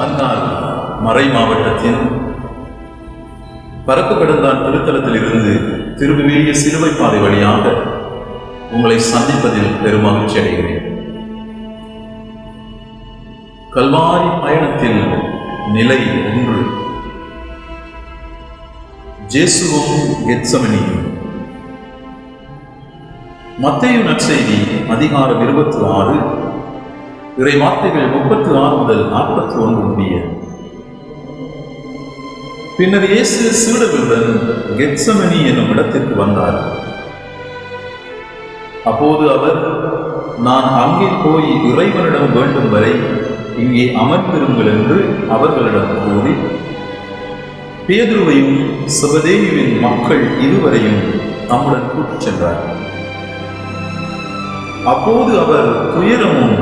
மன்னார் மறை மாவட்டத்தின் பரப்பு கடந்தான் திருத்தலத்தில் இருந்து திருவிவேலிய சிலுவை பாதை வழியாக உங்களை சந்திப்பதில் பெரும் மகிழ்ச்சி அடைகிறேன். கல்வாரி பயணத்தில் நிலை ஒன்று ஜேசுவும் எத்சமனியும் மத்தேயு நற்செய்தி அதிகாரம் இருபத்தி ஆறு இறை வார்த்தைகள் முப்பத்தி ஆறு முதல் நாற்பத்தி ஒன்று முடிய. பின்னர் இயேசு சீடர்களுடன் கெட்சமணி என்னும் இடத்திற்கு வந்தார். அப்போது அவர் நான் அங்கே போய் இறைவனிடம் வேண்டும் வரை இங்கே அமர்ந்திருங்கள் என்று அவர்களிடம் கூறி பேதுருவையும் சிவதேவியின் மக்கள் இருவரையும் நம்முடன் கூட்டிச் சென்றார் அப்போது அவர் துயரமும்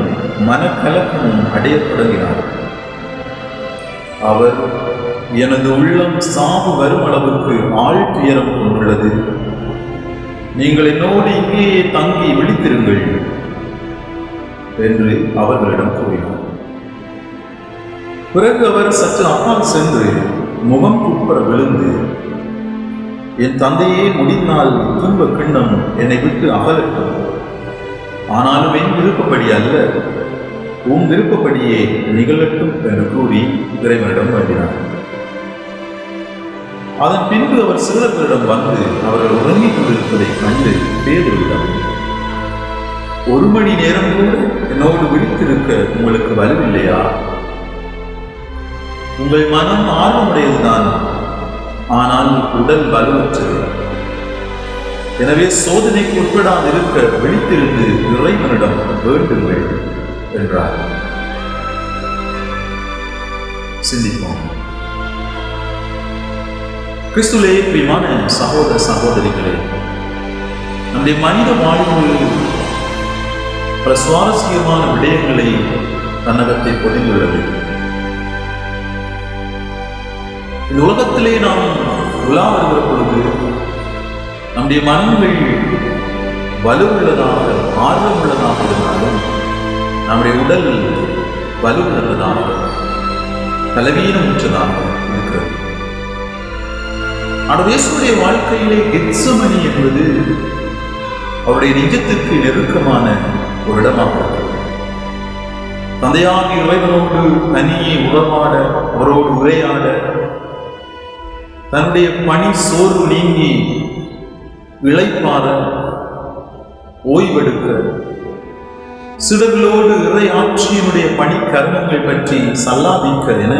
மனக்கலக்கமும் அடையத் தொடங்கினார். அவர் எனது உள்ளம் சாவு வரும் அளவுக்கு ஆள் துயரம் கொண்டுள்ளது. நீங்கள் என்னோடு இங்கேயே தங்கி விழித்திருங்கள் என்று அவர்களிடம் கூறினார். பிறகு அவர் சற்று அப்பால் சென்று முகம் குப்புற விழுந்து என் தந்தையே முடிந்தால் துன்ப கிண்ணம் என்னை விட்டு அகலட்டும். ஆனாலும் என் விருப்பப்படி அல்ல. உன் விருப்பப்படியே நிகழட்டும் என்று கூறி இறைவனிடம் வேண்டினார் அதன் பின்பு அவர் சிறுவர்களிடம் வந்து அவர்கள் உறங்கிக் கொண்டிருப்பதைக் கண்டு பேதுருவிடம் ஒரு மணி நேரம் கூட என்னோடு விழித்திருக்க உங்களுக்கு வலுவில்லையா? உங்கள் மனம் ஆர்வமுடையதுதான் ஆனால் உடல் வலுவற்றது. எனவே சோதனைக்கு உட்படாதிருக்க விழித்திருந்து இறைவனிடம் வேண்டுங்கள் என்றார். சிந்திப்போம். கிறிஸ்துலே பிரியமான சகோதர சகோதரிகளே நம்முடைய மனித வாழ்வு பல சுவாரஸ்யமான விடயங்களை தன்னகத்தை பொதிந்துள்ளது. இந்த உலகத்திலே நாம் உலா வருகிற பொழுது நம்முடைய மனங்கள் வலுவுள்ளதாக ஆர்வமுள்ளதாக இருந்தாலும் நம்முடைய உடல் வலுவுள்ளதாக பலவீனமுற்றதாக இருக்கிறது. ஆனால் இயேசுடைய வாழ்க்கையிலே கெட்சமணி என்பது அவருடைய நிஜத்திற்கு நெருக்கமான ஒரு இடமாக தந்தையாகி இறைவனோடு தனியே உறவாட அவரோடு உரையாட தன்னுடைய பணி சோர்வு நீங்கி இளைப்பாற ஓய்வெடுக்க. சிடர்களோடு இறை ஆட்சியினுடைய பணி கர்மங்கள் பற்றி சல்லாபிக்க என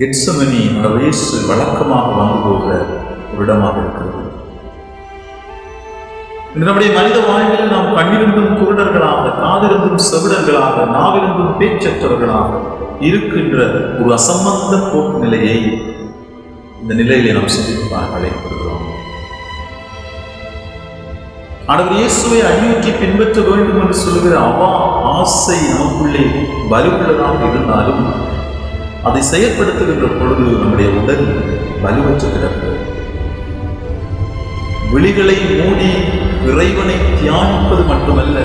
கெட்சமனி வயசு வழக்கமாக வந்து போகிற ஒரு இடமாக இருக்கிறது. நம்முடைய மனித வாழ்வில் நாம் கண்ணிருந்தும் குருடர்களாக காதிருந்தும் செவிடர்களாக நாவிருந்தும் பேச்சற்றவர்களாக இருக்கின்ற ஒரு அசம்பந்த போக்கு நிலையை இந்த நிலையிலே நாம் சிந்திப்பாக ஏற்படுகிறோம் ஆனால் இயேசுவை அந்நூற்றி பின்பற்ற வேண்டும் என்று சொல்லுகிற அவா ஆசை நமக்குள்ளே வலுவுள்ளதாக இருந்தாலும் அதை செயற்படுத்துகின்ற பொழுது நம்முடைய உடல் வலுவற்று கிடக்கிறது விழிகளை மூடி இறைவனை தியானிப்பது மட்டுமல்ல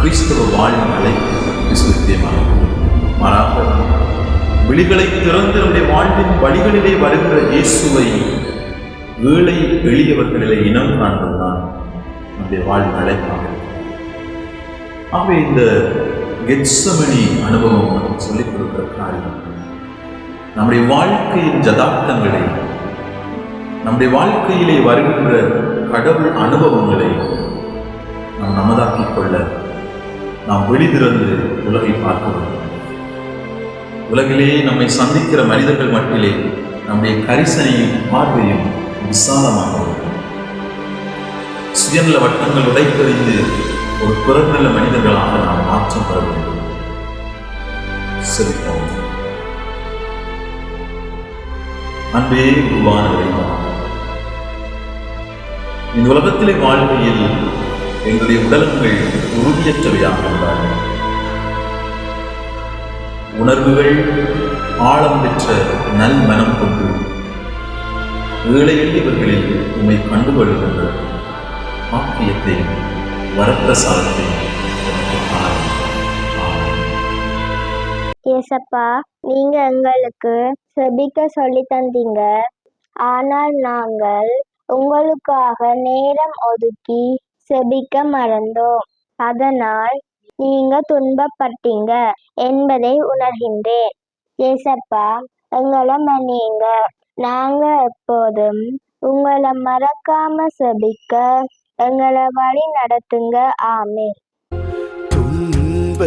கிறிஸ்தவ வாழ்வு நிலை விசுத்தியமானது மாறாக விழிகளை திறந்து நம்முடைய வாழ்வின் வழிகளிலே வருகிற இயேசுவை ஏழை எளியவர்களிலே இனம் காண்பதுதான் நம்முடைய வாழ்வின் அழைப்பாக ஆகவே இந்த கெட்சமணி அனுபவம் நமக்கு சொல்லிக் கொடுக்கிற காரியம் நம்முடைய வாழ்க்கையின் ஜதார்த்தங்களை நம்முடைய வாழ்க்கையிலே வருகின்ற கடவுள் அனுபவங்களை நாம் நமதாக்கிக் கொள்ள நாம் வெளிதிறந்து உலகை பார்க்க வேண்டும். உலகிலே நம்மை சந்திக்கிற மனிதர்கள் மட்டிலே நம்முடைய கரிசனையும் பார்வையும் விசாலமாகும் சுயநல வட்டங்கள் உடைத்தறிந்து ஒரு பிறநல மனிதர்களாக நாம் மாற்றம் பெற வேண்டும். சிரிப்போம் அன்பே உருவான இறைவா இந்த உலகத்திலே வாழ்க்கையில் எங்களுடைய உடலங்கள் உறுதியற்றவையாக இருந்தார்கள். உணர்வுகள் ஆழம் பெற்ற நல் மனம் கொண்டு ஏழை எளியவர்களில் உண்மை கண்டுகொள்கின்ற பாக்கியத்தை வரப்பிரசாதத்தையும் ஏசப்பா நீங்க எங்களுக்கு செபிக்க சொல்லி தந்தீங்க. ஆனால் நாங்கள் உங்களுக்காக நேரம் ஒதுக்கி செபிக்க மறந்தோம். அதனால் நீங்க துன்பப்பட்டீங்க என்பதை உணர்கின்றேன். ஏசப்பா எங்களை மன்னியுங்க. நாங்க எப்போதும் உங்களை மறக்காம செபிக்க எங்களை வழி நடத்துங்க ஆமே துன்ப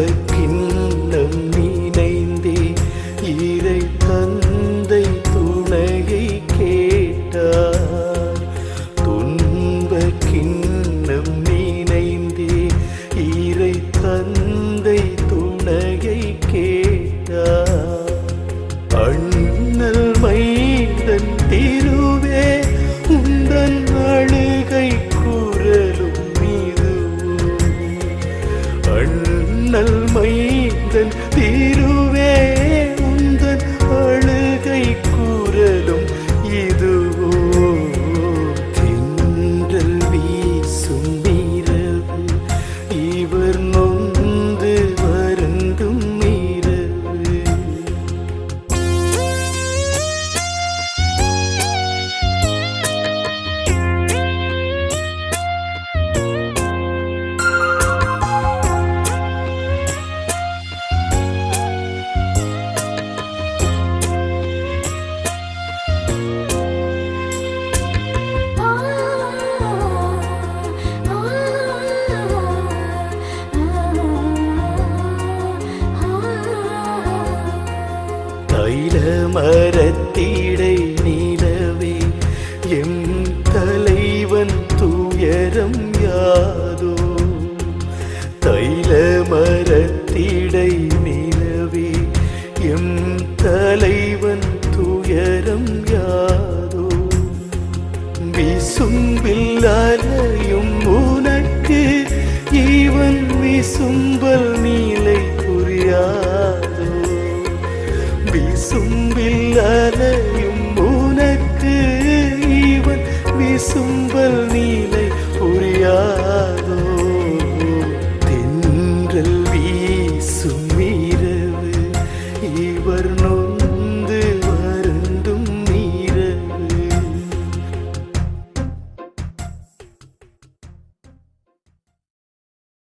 மரத்திடை நிலவே எம் தலைவன் துயரம் யாதோ? தைல மரத்தீடை நிலவே எம் தலைவன் துயரம் யாதோ? விசும்பில் அலையும் உனக்கு இவன் விசும்பல் நீலை புரியாதோ? விசும்ப விசும்பில்